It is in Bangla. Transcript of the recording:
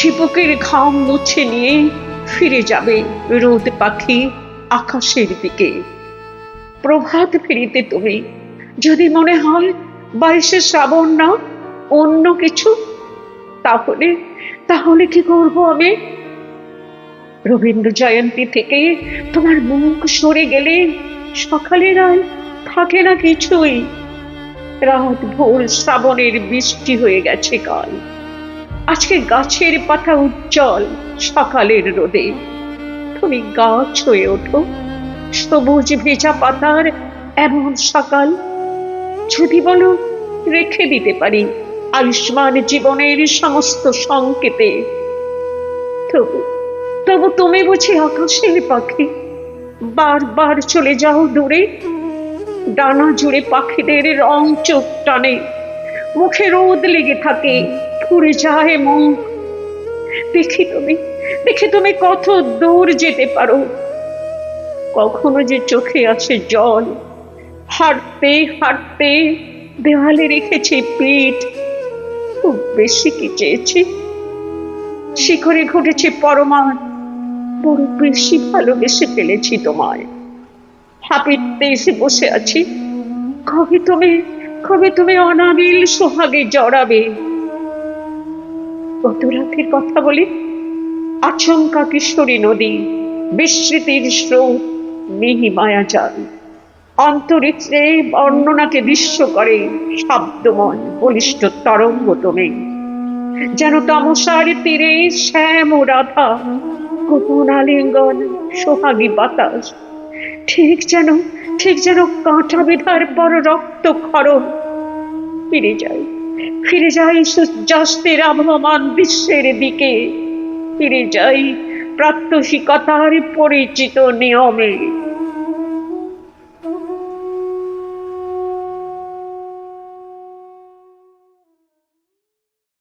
চিপকের ঘাম মুছে নিয়ে ফিরে যাবে রোদ পাখি আকাশের দিকে। প্রভাত ফিরিতে তুমি, যদি মনে হয় বাইশে শ্রাবণ না অন্য কিছু, তাহলে তাহলে কি করব আমি? রবীন্দ্র জয়ন্তী থেকে তোমার মুখ সরে গেলে সকালের আয় থাকে না কিছুই। রাত ভোর শ্রাবণের বৃষ্টি হয়ে গেছে কাল। আজকে গাছের পাতা উজ্জ্বল সকালের রোদে। তুমি গাছ হয়ে ওঠো, সবুজ ভেজা পাতার এমন সকাল। যদি বলো, রেখে দিতে পারি আয়ুষ্মান জীবনের সমস্ত সংকেতে। তবু তবু তুমি বুঝি আকাশের পাখি। বারবার চলে যাও দূরে। ডানা জুড়ে পাখিদের রং চোখ টানে। মুখে রোদ লেগে থাকে। পুড়ে যায় মুখ দেখি তুমি দেখি তুমি কত দূর যেতে পারো। কখনো যে চোখে আছে জল, হাঁটতে হাঁটতে দেওয়ালে রেখেছে পিঠ। খুব বেশি কি চেয়েছি? শিখরে ঘটেছে পরমান বড় বেশি ভালোবেসে ফেলেছি তোমায়। হাপিতে এসে বসে আছি, কবে তুমি কবে তুমি অনাবিল সোহাগে জড়াবে? গত রাতের কথা বলি। আচমকা কিশোরী নদী, বিস্মৃতির স্রোত, মিহি মায়াজাল। অন্তরিত্রে বর্ণনাকে দৃশ্য করে শব্দময়, বলিষ্ঠ তরঙ্গ তুমি যেন তমসার তীরে শ্যাম রাধা গোপন আলিঙ্গন সোহাগী বাতাস। ঠিক যেন ঠিক যেন কাঁটা বিধার পর রক্ত খরণ, ফিরে যাই ফিরে যাই সূর্যাস্তের আবহমান বিশ্বের দিকে। ফিরে যাই প্রাত্যসিকতার পরিচিত নিয়মে।